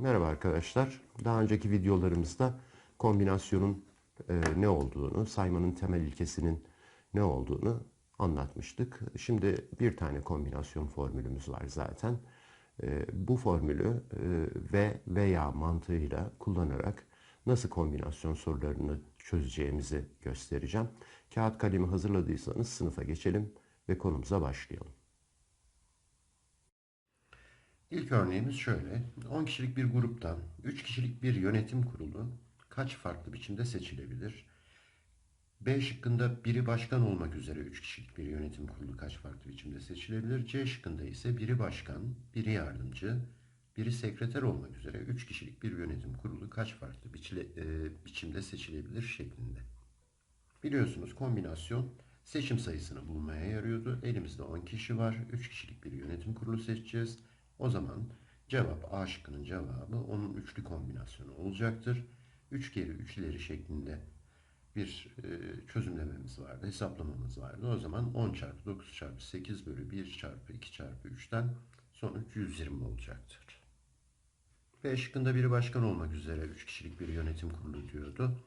Merhaba arkadaşlar. Daha önceki videolarımızda kombinasyonun e, ne olduğunu, saymanın temel ilkesinin ne olduğunu anlatmıştık. Şimdi bir tane kombinasyon formülümüz var zaten. E, bu formülü e, ve veya mantığıyla kullanarak nasıl kombinasyon sorularını çözeceğimizi göstereceğim. Kağıt kalemi hazırladıysanız sınıfa geçelim ve konumuza başlayalım. İlk örneğimiz şöyle. 10 kişilik bir gruptan 3 kişilik bir yönetim kurulu kaç farklı biçimde seçilebilir? B şıkkında biri başkan olmak üzere 3 kişilik bir yönetim kurulu kaç farklı biçimde seçilebilir? C şıkkında ise biri başkan, biri yardımcı, biri sekreter olmak üzere 3 kişilik bir yönetim kurulu kaç farklı e, biçimde seçilebilir şeklinde. Biliyorsunuz kombinasyon seçim sayısını bulmaya yarıyordu. Elimizde 10 kişi var. 3 kişilik bir yönetim kurulu seçeceğiz. O zaman cevap A şıkkının cevabı onun üçlü kombinasyonu olacaktır. 3 kere 3 ileri şeklinde bir e, çözümlememiz vardı, hesaplamamız vardı. O zaman 10 çarpı 9 çarpı 8 bölü 1 çarpı 2 çarpı 3'ten sonuç 120 olacaktır. B şıkkında biri başkan olmak üzere 3 kişilik bir yönetim kurulu diyordu.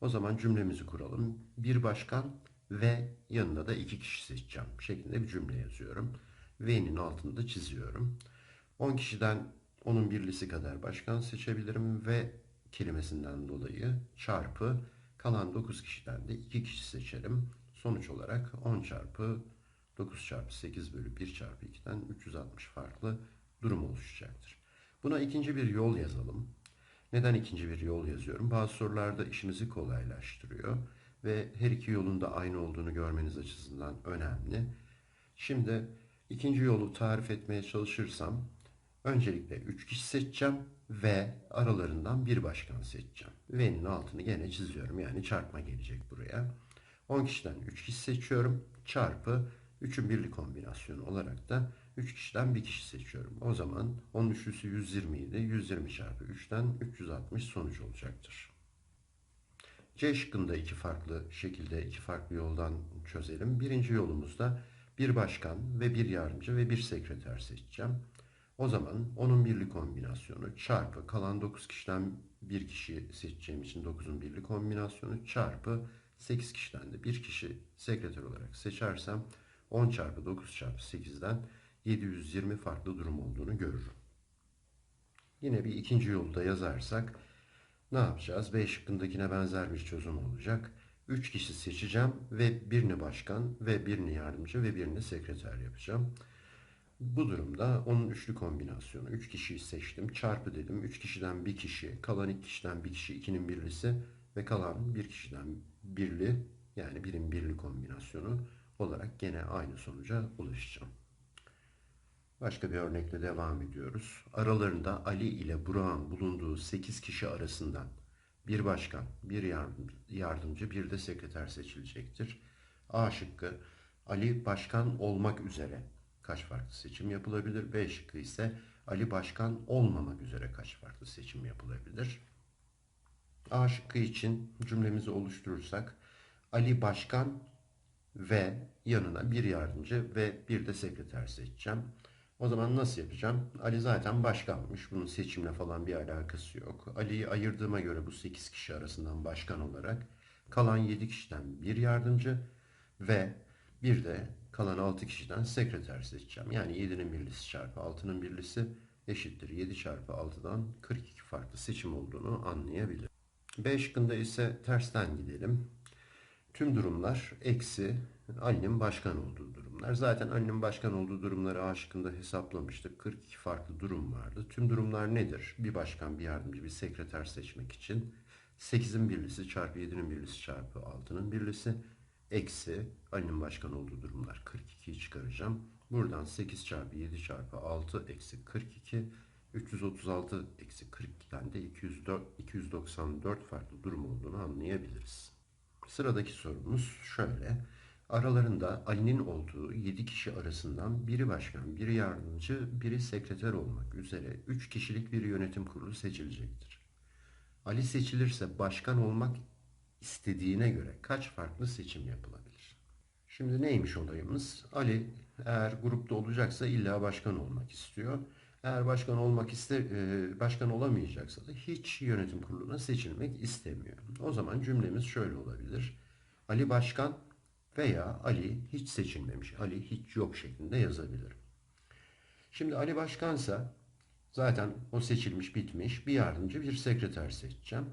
O zaman cümlemizi kuralım. Bir başkan ve yanında da iki kişi seçeceğim şeklinde bir cümle yazıyorum. V'nin altını da çiziyorum. 10 kişiden onun birlisi kadar başkan seçebilirim ve kelimesinden dolayı çarpı kalan 9 kişiden de 2 kişi seçerim. Sonuç olarak 10 çarpı 9 çarpı 8 bölü 1 çarpı 2'den 360 farklı durum oluşacaktır. Buna ikinci bir yol yazalım. Neden ikinci bir yol yazıyorum? Bazı sorularda işimizi kolaylaştırıyor ve her iki yolun da aynı olduğunu görmeniz açısından önemli. Şimdi ikinci yolu tarif etmeye çalışırsam öncelikle 3 kişi seçeceğim ve aralarından bir başkan seçeceğim. V'nin altını gene çiziyorum yani çarpma gelecek buraya. 10 kişiden 3 kişi seçiyorum çarpı 3'ün birli kombinasyonu olarak da 3 kişiden bir kişi seçiyorum. O zaman 10 üçlüsü 120 idi. 120 çarpı 3'ten 360 sonuç olacaktır. C şıkkında iki farklı şekilde, iki farklı yoldan çözelim. Birinci yolumuzda bir başkan ve bir yardımcı ve bir sekreter seçeceğim. O zaman onun birli kombinasyonu çarpı kalan 9 kişiden bir kişi seçeceğim için 9'un birli kombinasyonu çarpı 8 kişiden de bir kişi sekreter olarak seçersem 10 çarpı 9 çarpı 8'den 720 farklı durum olduğunu görürüm. Yine bir ikinci yolu da yazarsak ne yapacağız? B şıkkındakine benzer bir çözüm olacak. 3 kişi seçeceğim ve birini başkan ve birini yardımcı ve birini sekreter yapacağım. Bu durumda onun üçlü kombinasyonu. 3 kişiyi seçtim. Çarpı dedim. 3 kişiden bir kişi, kalan 2 kişiden bir kişi, 2'nin birlisi ve kalan bir kişiden birli yani birin birli kombinasyonu olarak gene aynı sonuca ulaşacağım. Başka bir örnekle devam ediyoruz. Aralarında Ali ile Burak'ın bulunduğu 8 kişi arasından bir başkan, bir yardımcı, bir de sekreter seçilecektir. A şıkkı Ali başkan olmak üzere kaç farklı seçim yapılabilir? B şıkkı ise Ali başkan olmamak üzere kaç farklı seçim yapılabilir? A şıkkı için cümlemizi oluşturursak Ali başkan ve yanına bir yardımcı ve bir de sekreter seçeceğim. O zaman nasıl yapacağım? Ali zaten başkanmış. Bunun seçimle falan bir alakası yok. Ali'yi ayırdığıma göre bu 8 kişi arasından başkan olarak kalan 7 kişiden bir yardımcı ve bir de kalan 6 kişiden sekreter seçeceğim. Yani 7'nin birlisi çarpı 6'nın birlisi eşittir. 7 çarpı 6'dan 42 farklı seçim olduğunu anlayabilir. B şıkkında ise tersten gidelim. Tüm durumlar eksi Ali'nin başkan olduğu durumlar. Zaten Ali'nin başkan olduğu durumları A şıkkında hesaplamıştık. 42 farklı durum vardı. Tüm durumlar nedir? Bir başkan, bir yardımcı, bir sekreter seçmek için 8'in birlisi çarpı 7'nin birlisi çarpı 6'nın birlisi eksi Ali'nin başkan olduğu durumlar 42'yi çıkaracağım. Buradan 8 çarpı 7 çarpı 6 eksi 42 336 eksi 42'den de 204, 294 farklı durum olduğunu anlayabiliriz. Sıradaki sorumuz şöyle. Aralarında Ali'nin olduğu 7 kişi arasından biri başkan, biri yardımcı, biri sekreter olmak üzere 3 kişilik bir yönetim kurulu seçilecektir. Ali seçilirse başkan olmak istediğine göre kaç farklı seçim yapılabilir? Şimdi neymiş olayımız? Ali eğer grupta olacaksa illa başkan olmak istiyor. Eğer başkan olmak iste, e, başkan olamayacaksa da hiç yönetim kuruluna seçilmek istemiyor. O zaman cümlemiz şöyle olabilir. Ali başkan veya Ali hiç seçilmemiş, Ali hiç yok şeklinde yazabilirim. Şimdi Ali başkansa zaten o seçilmiş bitmiş bir yardımcı bir sekreter seçeceğim.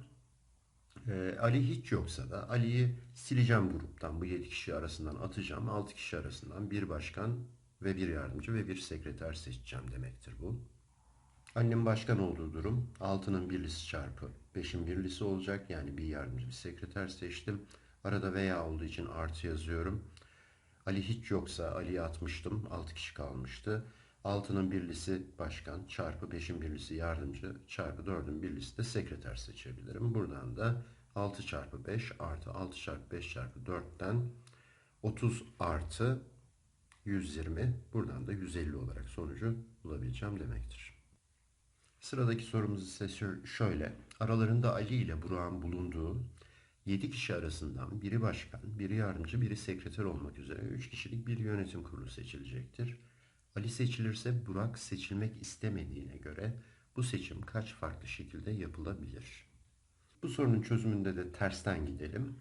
Ee, Ali hiç yoksa da Ali'yi sileceğim gruptan bu 7 kişi arasından atacağım. 6 kişi arasından bir başkan ve bir yardımcı ve bir sekreter seçeceğim demektir bu. Annem başkan olduğu durum 6'nın birlisi çarpı 5'in birlisi olacak. Yani bir yardımcı bir sekreter seçtim. Arada veya olduğu için artı yazıyorum. Ali hiç yoksa Ali'yi atmıştım. 6 kişi kalmıştı. 6'nın birlisi başkan çarpı 5'in birlisi yardımcı çarpı 4'ün birlisi de sekreter seçebilirim. Buradan da 6 çarpı 5 artı 6 çarpı 5 çarpı 4'ten 30 artı 120 buradan da 150 olarak sonucu bulabileceğim demektir. Sıradaki sorumuz ise şöyle. Aralarında Ali ile Burak'ın bulunduğu 7 kişi arasından biri başkan, biri yardımcı, biri sekreter olmak üzere 3 kişilik bir yönetim kurulu seçilecektir. Ali seçilirse Burak seçilmek istemediğine göre bu seçim kaç farklı şekilde yapılabilir? Bu sorunun çözümünde de tersten gidelim.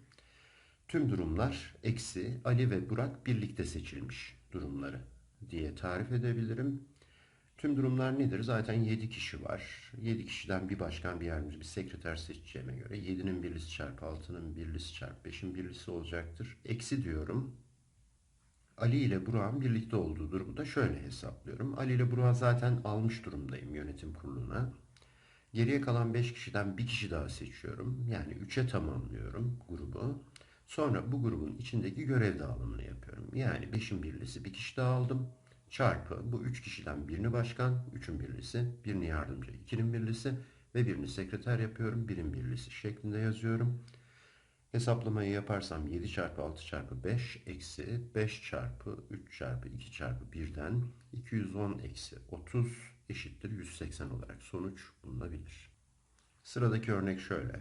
Tüm durumlar eksi Ali ve Burak birlikte seçilmiş durumları diye tarif edebilirim. Tüm durumlar nedir? Zaten 7 kişi var. 7 kişiden bir başkan, bir yardımcı, bir sekreter seçeceğime göre 7'nin birlisi çarpı 6'nın birlisi çarpı 5'in birlisi olacaktır. Eksi diyorum. Ali ile Burak'ın birlikte olduğu durumu da şöyle hesaplıyorum. Ali ile Burak'ı zaten almış durumdayım yönetim kuruluna. Geriye kalan 5 kişiden bir kişi daha seçiyorum. Yani 3'e tamamlıyorum grubu. Sonra bu grubun içindeki görev dağılımını yapıyorum. Yani 5'in birlisi bir kişi daha aldım. Çarpı bu 3 kişiden birini başkan, 3'ün birlisi, birini yardımcı, 2'nin birlisi ve birini sekreter yapıyorum. Birin birlisi şeklinde yazıyorum. Hesaplamayı yaparsam 7 çarpı 6 çarpı 5 eksi 5 çarpı 3 çarpı 2 çarpı 1'den 210 eksi 30 eşittir 180 olarak sonuç bulunabilir. Sıradaki örnek şöyle.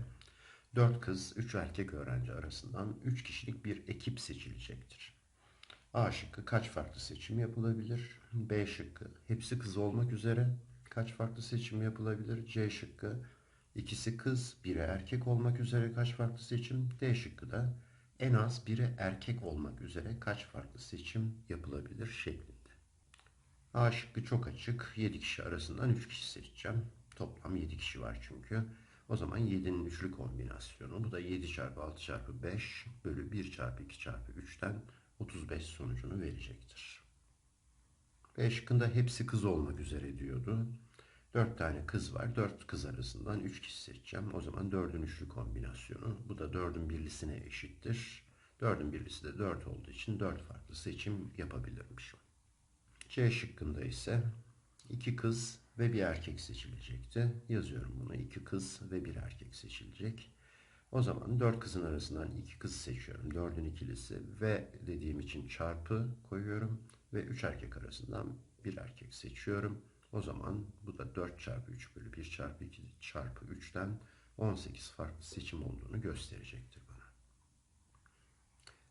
4 kız 3 erkek öğrenci arasından 3 kişilik bir ekip seçilecektir. A şıkkı kaç farklı seçim yapılabilir? B şıkkı hepsi kız olmak üzere kaç farklı seçim yapılabilir? C şıkkı İkisi kız, biri erkek olmak üzere kaç farklı seçim? D şıkkı da en az biri erkek olmak üzere kaç farklı seçim yapılabilir şeklinde. A şıkkı çok açık. 7 kişi arasından 3 kişi seçeceğim. Toplam 7 kişi var çünkü. O zaman 7'nin üçlü kombinasyonu. Bu da 7 çarpı 6 çarpı 5 bölü 1 çarpı 2 çarpı 3'ten 35 sonucunu verecektir. B şıkkında hepsi kız olmak üzere diyordu. Dört tane kız var. Dört kız arasından üç kişi seçeceğim. O zaman dördün üçlü kombinasyonu. Bu da dördün birlisine eşittir. Dördün birlisi de dört olduğu için dört farklı seçim yapabilirmişim. C şıkkında ise iki kız ve bir erkek seçilecekti. Yazıyorum bunu. İki kız ve bir erkek seçilecek. O zaman dört kızın arasından iki kız seçiyorum. Dördün ikilisi ve dediğim için çarpı koyuyorum. Ve üç erkek arasından bir erkek seçiyorum. O zaman bu da 4 çarpı 3 bölü 1 çarpı 2 çarpı 3'ten 18 farklı seçim olduğunu gösterecektir bana.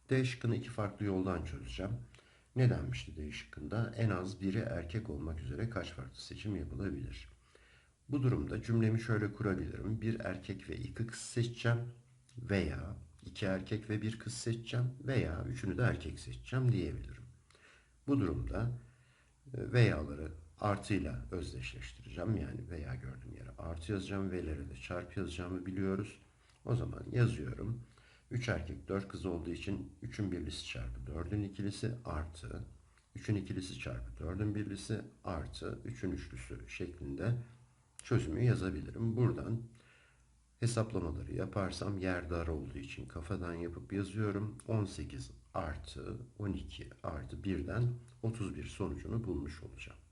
D şıkkını iki farklı yoldan çözeceğim. Ne denmişti D şıkkında? En az biri erkek olmak üzere kaç farklı seçim yapılabilir? Bu durumda cümlemi şöyle kurabilirim. Bir erkek ve iki kız seçeceğim veya iki erkek ve bir kız seçeceğim veya üçünü de erkek seçeceğim diyebilirim. Bu durumda e, veyaları artıyla özdeşleştireceğim. Yani veya gördüğüm yere artı yazacağım. V'lere de çarpı yazacağımı biliyoruz. O zaman yazıyorum. 3 erkek 4 kız olduğu için 3'ün birlisi çarpı 4'ün ikilisi artı 3'ün ikilisi çarpı 4'ün birlisi artı 3'ün üçlüsü şeklinde çözümü yazabilirim. Buradan hesaplamaları yaparsam yer dar olduğu için kafadan yapıp yazıyorum. 18 artı 12 artı 1'den 31 sonucunu bulmuş olacağım.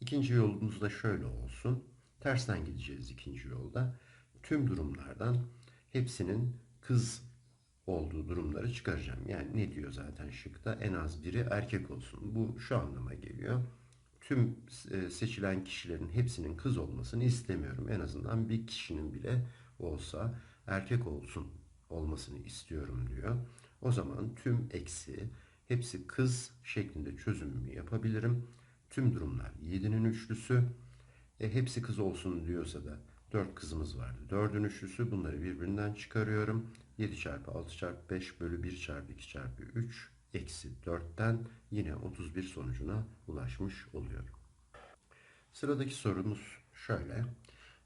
İkinci yolumuz da şöyle olsun. Tersten gideceğiz ikinci yolda. Tüm durumlardan hepsinin kız olduğu durumları çıkaracağım. Yani ne diyor zaten şıkta? En az biri erkek olsun. Bu şu anlama geliyor. Tüm e, seçilen kişilerin hepsinin kız olmasını istemiyorum. En azından bir kişinin bile olsa erkek olsun olmasını istiyorum diyor. O zaman tüm eksi hepsi kız şeklinde çözümümü yapabilirim. Tüm durumlar 7'nin üçlüsü. E, hepsi kız olsun diyorsa da 4 kızımız vardı. 4'ün üçlüsü bunları birbirinden çıkarıyorum. 7 çarpı 6 çarpı 5 bölü 1 çarpı 2 çarpı 3 eksi 4'ten yine 31 sonucuna ulaşmış oluyorum. Sıradaki sorumuz şöyle.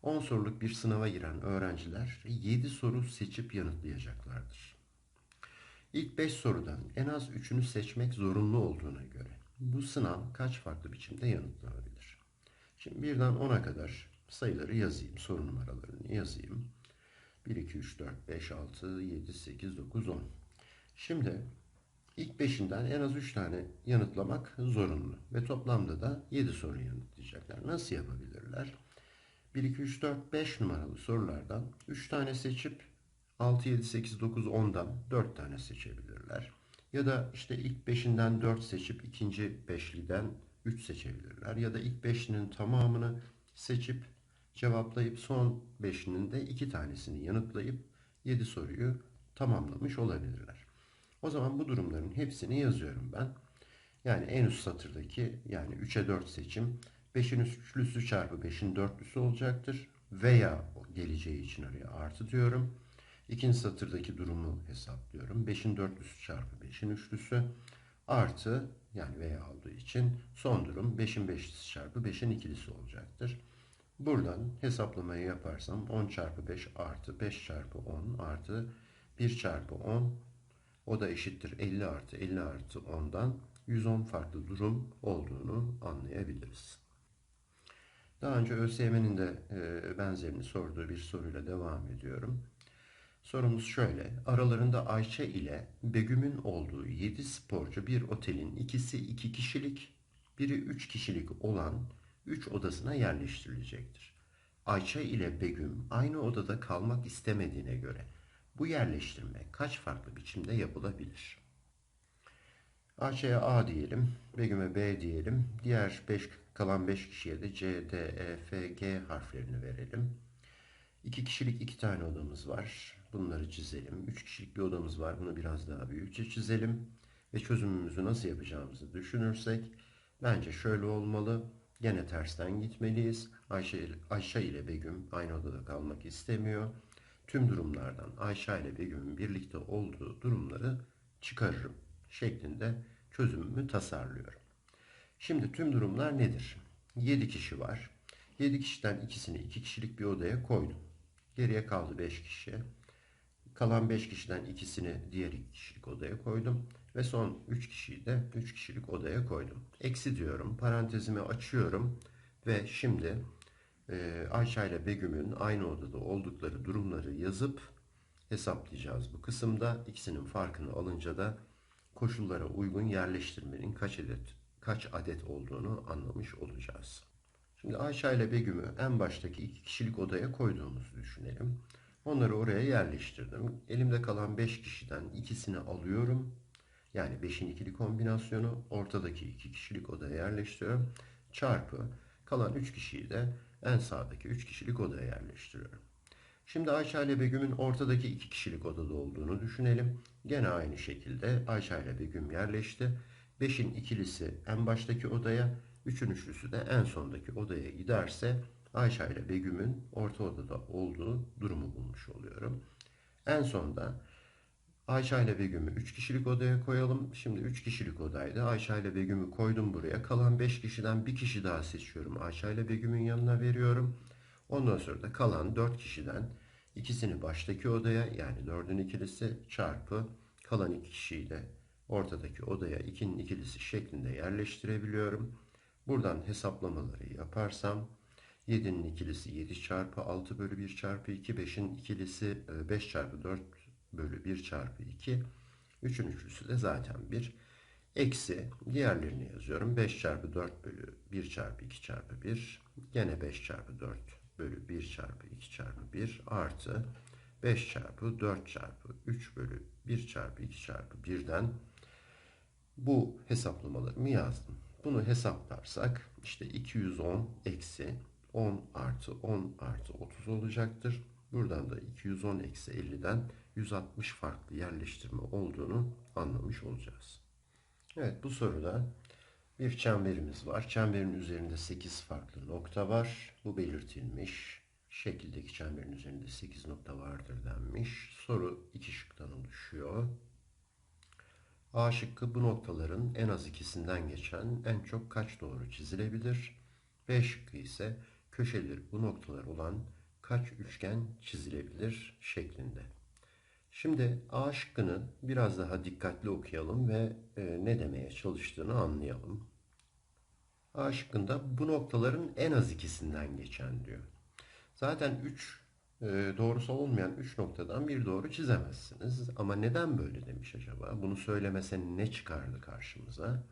10 soruluk bir sınava giren öğrenciler 7 soru seçip yanıtlayacaklardır. İlk 5 sorudan en az 3'ünü seçmek zorunlu olduğuna göre bu sınav kaç farklı biçimde yanıtlanabilir? Şimdi birden 10'a kadar sayıları yazayım, soru numaralarını yazayım. 1, 2, 3, 4, 5, 6, 7, 8, 9, 10. Şimdi ilk beşinden en az 3 tane yanıtlamak zorunlu. Ve toplamda da 7 soru yanıtlayacaklar. Nasıl yapabilirler? 1, 2, 3, 4, 5 numaralı sorulardan 3 tane seçip 6, 7, 8, 9, 10'dan 4 tane seçebilirler. Ya da işte ilk beşinden 4 seçip ikinci beşliden 3 seçebilirler. Ya da ilk beşlinin tamamını seçip cevaplayıp son beşinin de 2 tanesini yanıtlayıp 7 soruyu tamamlamış olabilirler. O zaman bu durumların hepsini yazıyorum ben. Yani en üst satırdaki yani 3'e 4 seçim 5'in üçlüsü çarpı 5'in dörtlüsü olacaktır. Veya geleceği için araya artı diyorum. İkinci satırdaki durumu hesaplıyorum. 5'in dörtlüsü çarpı 5'in üçlüsü artı yani veya olduğu için son durum 5'in beşlisi çarpı 5'in ikilisi olacaktır. Buradan hesaplamayı yaparsam 10 çarpı 5 artı 5 çarpı 10 artı 1 çarpı 10 o da eşittir 50 artı 50 artı 10'dan 110 farklı durum olduğunu anlayabiliriz. Daha önce ÖSYM'nin de e, benzerini sorduğu bir soruyla devam ediyorum. Sorumuz şöyle. Aralarında Ayşe ile Begüm'ün olduğu 7 sporcu bir otelin ikisi 2 kişilik, biri 3 kişilik olan 3 odasına yerleştirilecektir. Ayça ile Begüm aynı odada kalmak istemediğine göre bu yerleştirme kaç farklı biçimde yapılabilir? Ayça'ya A diyelim, Begüm'e B diyelim. Diğer 5 kalan 5 kişiye de C, D, E, F, G harflerini verelim. 2 kişilik 2 tane odamız var. Bunları çizelim. 3 kişilik bir odamız var. Bunu biraz daha büyükçe çizelim. Ve çözümümüzü nasıl yapacağımızı düşünürsek bence şöyle olmalı. Gene tersten gitmeliyiz. Ayşe, Ayşe ile Begüm aynı odada kalmak istemiyor. Tüm durumlardan Ayşe ile Begüm'ün birlikte olduğu durumları çıkarırım şeklinde çözümümü tasarlıyorum. Şimdi tüm durumlar nedir? 7 kişi var. 7 kişiden ikisini 2 kişilik bir odaya koydum. Geriye kaldı 5 kişi. Kalan 5 kişiden ikisini diğer 2 kişilik odaya koydum. Ve son 3 kişiyi de 3 kişilik odaya koydum. Eksi diyorum. Parantezimi açıyorum. Ve şimdi e, Ayşe ile Begüm'ün aynı odada oldukları durumları yazıp hesaplayacağız bu kısımda. İkisinin farkını alınca da koşullara uygun yerleştirmenin kaç adet kaç adet olduğunu anlamış olacağız. Şimdi Ayşe ile Begüm'ü en baştaki iki kişilik odaya koyduğumuzu düşünelim. Onları oraya yerleştirdim. Elimde kalan 5 kişiden ikisini alıyorum. Yani 5'in ikili kombinasyonu ortadaki 2 kişilik odaya yerleştiriyorum. Çarpı kalan 3 kişiyi de en sağdaki 3 kişilik odaya yerleştiriyorum. Şimdi Ayşe ile Begüm'ün ortadaki 2 kişilik odada olduğunu düşünelim. Gene aynı şekilde Ayşe ile Begüm yerleşti. 5'in ikilisi en baştaki odaya, 3'ün üçlüsü de en sondaki odaya giderse Ayşe ile Begüm'ün orta odada olduğu durumu bulmuş oluyorum. En sonda Ayşe ile Begüm'ü 3 kişilik odaya koyalım. Şimdi 3 kişilik odaydı. Ayşe ile Begüm'ü koydum buraya. Kalan 5 kişiden bir kişi daha seçiyorum. Ayşe ile Begüm'ün yanına veriyorum. Ondan sonra da kalan 4 kişiden ikisini baştaki odaya yani 4'ün ikilisi çarpı kalan 2 kişiyi de ortadaki odaya 2'nin ikilisi şeklinde yerleştirebiliyorum. Buradan hesaplamaları yaparsam 7'nin ikilisi 7 çarpı 6 bölü 1 çarpı 2, 5'in ikilisi 5 çarpı 4 bölü 1 çarpı 2. 3'ün üçlüsü de zaten 1. Eksi diğerlerini yazıyorum. 5 çarpı 4 bölü 1 çarpı 2 çarpı 1. Gene 5 çarpı 4 bölü 1 çarpı 2 çarpı 1 artı 5 çarpı 4 çarpı 3 bölü 1 çarpı 2 çarpı 1'den bu hesaplamalarımı yazdım. Bunu hesaplarsak işte 210 eksi 10 artı 10 artı 30 olacaktır. Buradan da 210 eksi 50'den 160 farklı yerleştirme olduğunu anlamış olacağız. Evet bu soruda Bir çemberimiz var. Çemberin üzerinde 8 farklı nokta var. Bu belirtilmiş. Şekildeki çemberin üzerinde 8 nokta vardır denmiş. Soru iki şıktan oluşuyor. A şıkkı bu noktaların en az ikisinden geçen en çok kaç doğru çizilebilir? B şıkkı ise köşeleri bu noktalar olan kaç üçgen çizilebilir şeklinde. Şimdi A şıkkını biraz daha dikkatli okuyalım ve e, ne demeye çalıştığını anlayalım. A şıkkında bu noktaların en az ikisinden geçen diyor. Zaten 3 e, doğrusu olmayan 3 noktadan bir doğru çizemezsiniz. Ama neden böyle demiş acaba? Bunu söylemese ne çıkardı karşımıza?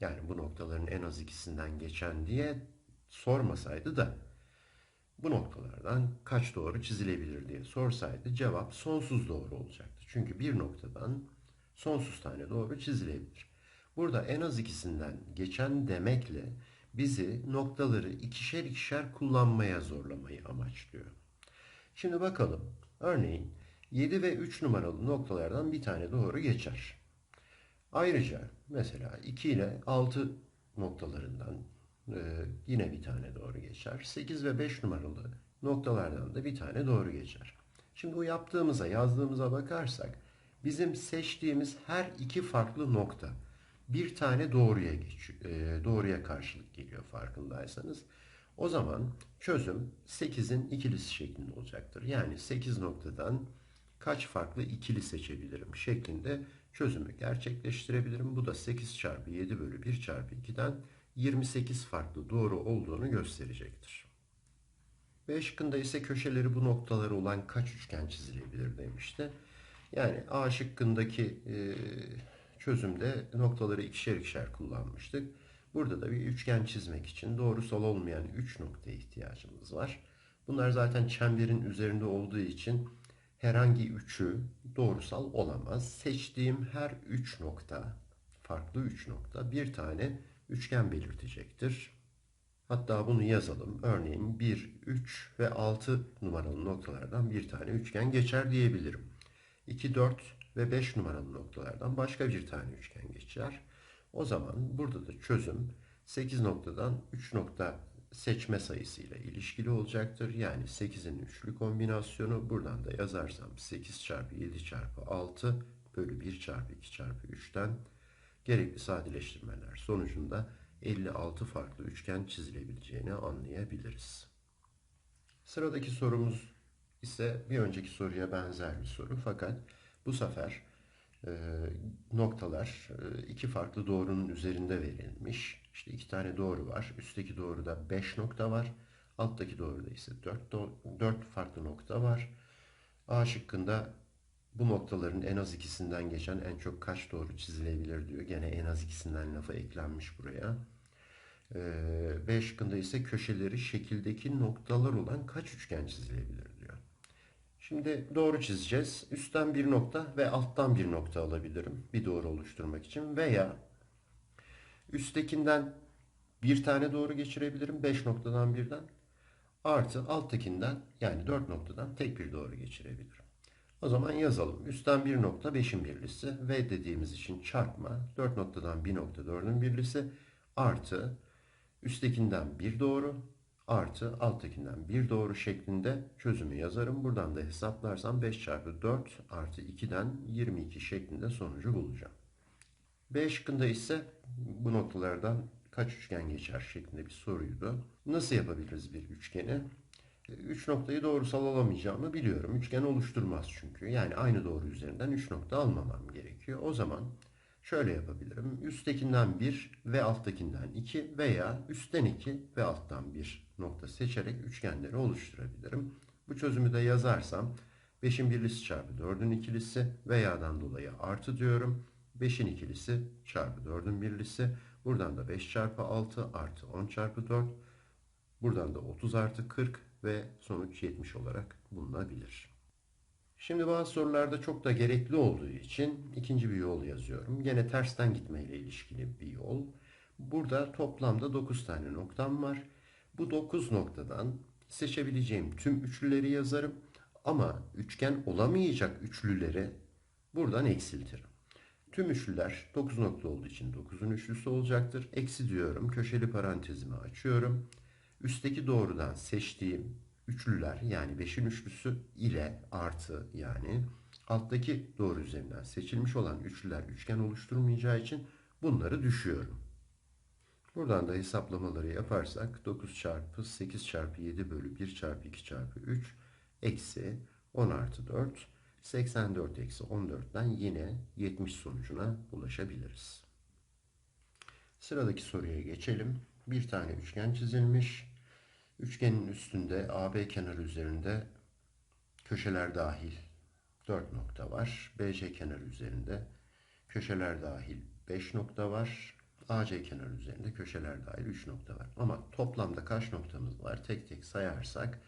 Yani bu noktaların en az ikisinden geçen diye sormasaydı da bu noktalardan kaç doğru çizilebilir diye sorsaydı cevap sonsuz doğru olacaktı. Çünkü bir noktadan sonsuz tane doğru çizilebilir. Burada en az ikisinden geçen demekle bizi noktaları ikişer ikişer kullanmaya zorlamayı amaçlıyor. Şimdi bakalım. Örneğin 7 ve 3 numaralı noktalardan bir tane doğru geçer. Ayrıca mesela 2 ile 6 noktalarından e, yine bir tane doğru geçer. 8 ve 5 numaralı noktalardan da bir tane doğru geçer. Şimdi bu yaptığımıza, yazdığımıza bakarsak bizim seçtiğimiz her iki farklı nokta bir tane doğruya geç, e, doğruya karşılık geliyor farkındaysanız. O zaman çözüm 8'in ikilisi şeklinde olacaktır. Yani 8 noktadan kaç farklı ikili seçebilirim şeklinde çözümü gerçekleştirebilirim. Bu da 8 çarpı 7 bölü 1 çarpı 2'den 28 farklı doğru olduğunu gösterecektir. B şıkkında ise köşeleri bu noktaları olan kaç üçgen çizilebilir demişti. Yani A şıkkındaki e, çözümde noktaları ikişer ikişer kullanmıştık. Burada da bir üçgen çizmek için doğrusal olmayan 3 noktaya ihtiyacımız var. Bunlar zaten çemberin üzerinde olduğu için herhangi üçü doğrusal olamaz. Seçtiğim her 3 nokta, farklı 3 nokta bir tane üçgen belirtecektir. Hatta bunu yazalım. Örneğin 1, 3 ve 6 numaralı noktalardan bir tane üçgen geçer diyebilirim. 2, 4 ve 5 numaralı noktalardan başka bir tane üçgen geçer. O zaman burada da çözüm 8 noktadan 3 nokta seçme sayısıyla ilişkili olacaktır. Yani 8'in üçlü kombinasyonu buradan da yazarsam 8 çarpı 7 çarpı 6 bölü 1 çarpı 2 çarpı 3'ten gerekli sadeleştirmeler sonucunda 56 farklı üçgen çizilebileceğini anlayabiliriz. Sıradaki sorumuz ise bir önceki soruya benzer bir soru fakat bu sefer e, noktalar e, iki farklı doğrunun üzerinde verilmiş. İşte iki tane doğru var. Üstteki doğruda 5 nokta var. Alttaki doğruda ise 4, 4 farklı nokta var. A şıkkında bu noktaların en az ikisinden geçen en çok kaç doğru çizilebilir diyor. Gene en az ikisinden lafı eklenmiş buraya. Ee, B şıkkında ise köşeleri şekildeki noktalar olan kaç üçgen çizilebilir diyor. Şimdi doğru çizeceğiz. Üstten bir nokta ve alttan bir nokta alabilirim. Bir doğru oluşturmak için. Veya üsttekinden bir tane doğru geçirebilirim. Beş noktadan birden. Artı alttakinden yani dört noktadan tek bir doğru geçirebilirim. O zaman yazalım. Üstten bir nokta 5'in birlisi ve dediğimiz için çarpma 4 noktadan bir nokta 4'ün birlisi artı üsttekinden bir doğru artı alttakinden bir doğru şeklinde çözümü yazarım. Buradan da hesaplarsam 5 çarpı 4 artı 2'den 22 şeklinde sonucu bulacağım. B şıkkında ise bu noktalardan kaç üçgen geçer şeklinde bir soruydu. Nasıl yapabiliriz bir üçgeni? Üç noktayı doğrusal alamayacağımı biliyorum. Üçgen oluşturmaz çünkü. Yani aynı doğru üzerinden üç nokta almamam gerekiyor. O zaman şöyle yapabilirim. Üsttekinden bir ve alttakinden iki veya üstten iki ve alttan bir nokta seçerek üçgenleri oluşturabilirim. Bu çözümü de yazarsam 5'in birlisi çarpı 4'ün ikilisi veya'dan dolayı artı diyorum. 5'in ikilisi çarpı 4'ün birlisi. Buradan da 5 çarpı 6 artı 10 çarpı 4. Buradan da 30 artı 40 ve sonuç 70 olarak bulunabilir. Şimdi bazı sorularda çok da gerekli olduğu için ikinci bir yol yazıyorum. Gene tersten gitmeyle ilişkili bir yol. Burada toplamda 9 tane noktam var. Bu 9 noktadan seçebileceğim tüm üçlüleri yazarım. Ama üçgen olamayacak üçlüleri buradan eksiltirim. tüm üçlüler 9 nokta olduğu için 9'un üçlüsü olacaktır. Eksi diyorum. Köşeli parantezimi açıyorum. Üstteki doğrudan seçtiğim üçlüler yani 5'in üçlüsü ile artı yani alttaki doğru üzerinden seçilmiş olan üçlüler üçgen oluşturmayacağı için bunları düşüyorum. Buradan da hesaplamaları yaparsak 9 çarpı 8 çarpı 7 bölü 1 çarpı 2 çarpı 3 eksi 10 artı 4 84 eksi 14'ten yine 70 sonucuna ulaşabiliriz. Sıradaki soruya geçelim. Bir tane üçgen çizilmiş. Üçgenin üstünde AB kenarı üzerinde köşeler dahil 4 nokta var. BC kenarı üzerinde köşeler dahil 5 nokta var. AC kenarı üzerinde köşeler dahil 3 nokta var. Ama toplamda kaç noktamız var? Tek tek sayarsak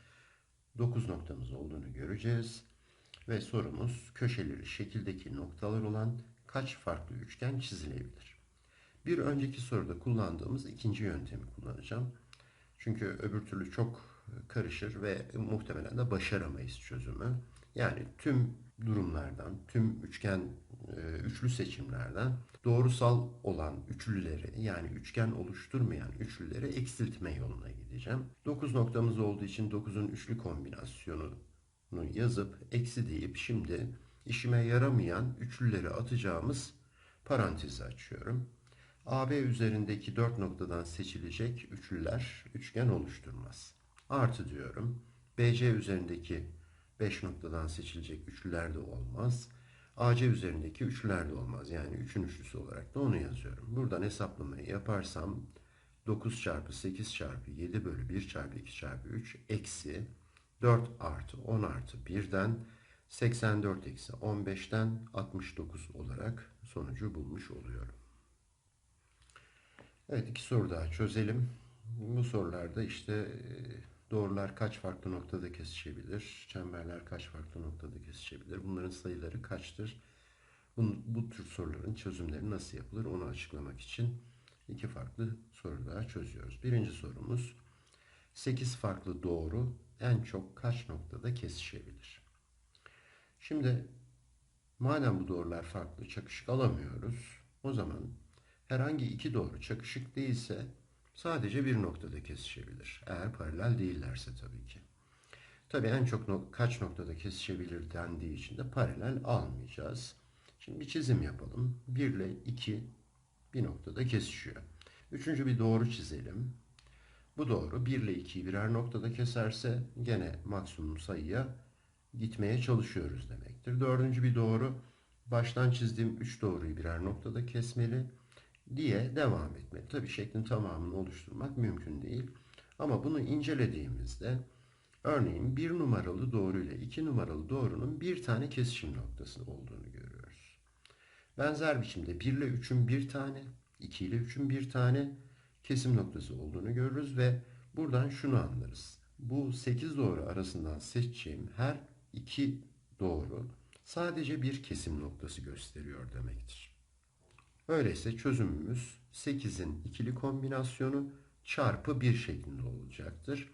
9 noktamız olduğunu göreceğiz. Ve sorumuz köşeleri şekildeki noktalar olan kaç farklı üçgen çizilebilir? Bir önceki soruda kullandığımız ikinci yöntemi kullanacağım. Çünkü öbür türlü çok karışır ve muhtemelen de başaramayız çözümü. Yani tüm durumlardan, tüm üçgen e, üçlü seçimlerden doğrusal olan üçlüleri yani üçgen oluşturmayan üçlüleri eksiltme yoluna gideceğim. 9 noktamız olduğu için 9'un üçlü kombinasyonunu yazıp eksi deyip şimdi işime yaramayan üçlüleri atacağımız parantezi açıyorum. AB üzerindeki 4 noktadan seçilecek üçlüler üçgen oluşturmaz. Artı diyorum. BC üzerindeki 5 noktadan seçilecek üçlüler de olmaz. AC üzerindeki üçlüler de olmaz. Yani 3'ün üçlüsü olarak da onu yazıyorum. Buradan hesaplamayı yaparsam 9 çarpı 8 çarpı 7 bölü 1 çarpı 2 çarpı 3 eksi 4 artı 10 artı 1'den 84 eksi 15'ten 69 olarak sonucu bulmuş oluyorum. Evet iki soru daha çözelim. Bu sorularda işte e, doğrular kaç farklı noktada kesişebilir, çemberler kaç farklı noktada kesişebilir, bunların sayıları kaçtır? Bu, bu tür soruların çözümleri nasıl yapılır onu açıklamak için iki farklı soru daha çözüyoruz. Birinci sorumuz 8 farklı doğru en çok kaç noktada kesişebilir? Şimdi madem bu doğrular farklı çakışık alamıyoruz o zaman herhangi iki doğru çakışık değilse sadece bir noktada kesişebilir. Eğer paralel değillerse tabii ki. Tabii en çok no kaç noktada kesişebilir dendiği için de paralel almayacağız. Şimdi bir çizim yapalım. 1 ile 2 bir noktada kesişiyor. Üçüncü bir doğru çizelim. Bu doğru 1 ile 2'yi birer noktada keserse gene maksimum sayıya gitmeye çalışıyoruz demektir. Dördüncü bir doğru baştan çizdiğim 3 doğruyu birer noktada kesmeli diye devam etmeli. Tabii şeklin tamamını oluşturmak mümkün değil. Ama bunu incelediğimizde örneğin bir numaralı doğru ile iki numaralı doğrunun bir tane kesişim noktası olduğunu görüyoruz. Benzer biçimde 1 ile 3'ün bir tane, 2 ile 3'ün bir tane kesim noktası olduğunu görürüz ve buradan şunu anlarız. Bu 8 doğru arasından seçeceğim her iki doğru sadece bir kesim noktası gösteriyor demektir. Öyleyse çözümümüz 8'in ikili kombinasyonu çarpı 1 şeklinde olacaktır.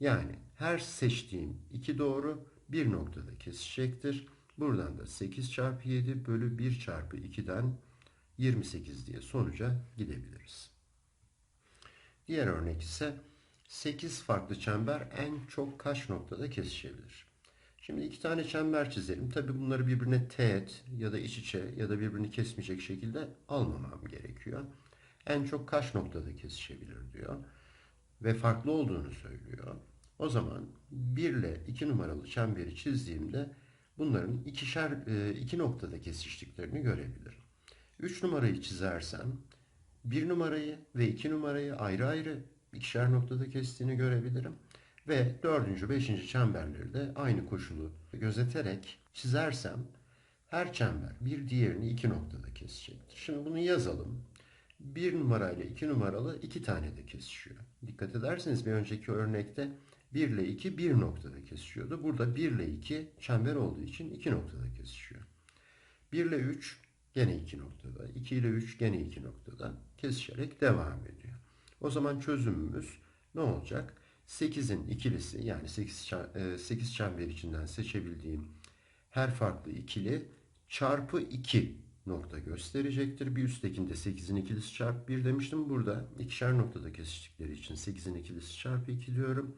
Yani her seçtiğim iki doğru bir noktada kesişecektir. Buradan da 8 çarpı 7 bölü 1 çarpı 2'den 28 diye sonuca gidebiliriz. Diğer örnek ise 8 farklı çember en çok kaç noktada kesişebilir? Şimdi iki tane çember çizelim. Tabii bunları birbirine teğet ya da iç içe ya da birbirini kesmeyecek şekilde almamam gerekiyor. En çok kaç noktada kesişebilir diyor. Ve farklı olduğunu söylüyor. O zaman 1 ile 2 numaralı çemberi çizdiğimde bunların ikişer e, iki noktada kesiştiklerini görebilirim. 3 numarayı çizersem 1 numarayı ve 2 numarayı ayrı ayrı ikişer noktada kestiğini görebilirim. Ve dördüncü, beşinci çemberleri de aynı koşulu gözeterek çizersem her çember bir diğerini iki noktada kesecektir. Şimdi bunu yazalım. Bir numarayla iki numaralı iki tane de kesişiyor. Dikkat ederseniz bir önceki örnekte 1 ile 2 bir noktada kesişiyordu. Burada 1 ile 2 çember olduğu için iki noktada kesişiyor. 1 ile 3 gene iki noktada. 2 ile 3 gene iki noktada kesişerek devam ediyor. O zaman çözümümüz ne olacak? 8'in ikilisi yani 8, 8 e, çember içinden seçebildiğim her farklı ikili çarpı 2 nokta gösterecektir. Bir üsttekinde 8'in ikilisi çarpı 1 demiştim. Burada ikişer noktada kesiştikleri için 8'in ikilisi çarpı 2 diyorum.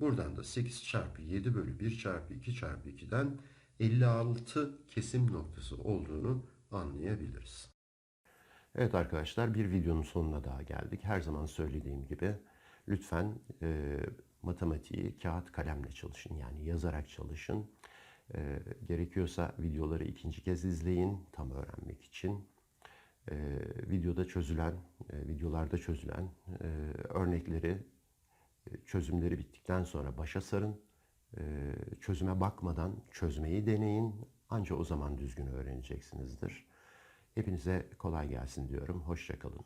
Buradan da 8 çarpı 7 bölü 1 çarpı 2 çarpı 2'den 56 kesim noktası olduğunu anlayabiliriz. Evet arkadaşlar bir videonun sonuna daha geldik. Her zaman söylediğim gibi lütfen e, matematiği kağıt kalemle çalışın. Yani yazarak çalışın. E, gerekiyorsa videoları ikinci kez izleyin tam öğrenmek için. E, videoda çözülen, e, videolarda çözülen e, örnekleri, e, çözümleri bittikten sonra başa sarın. E, çözüme bakmadan çözmeyi deneyin. Anca o zaman düzgün öğreneceksinizdir. Hepinize kolay gelsin diyorum. Hoşçakalın.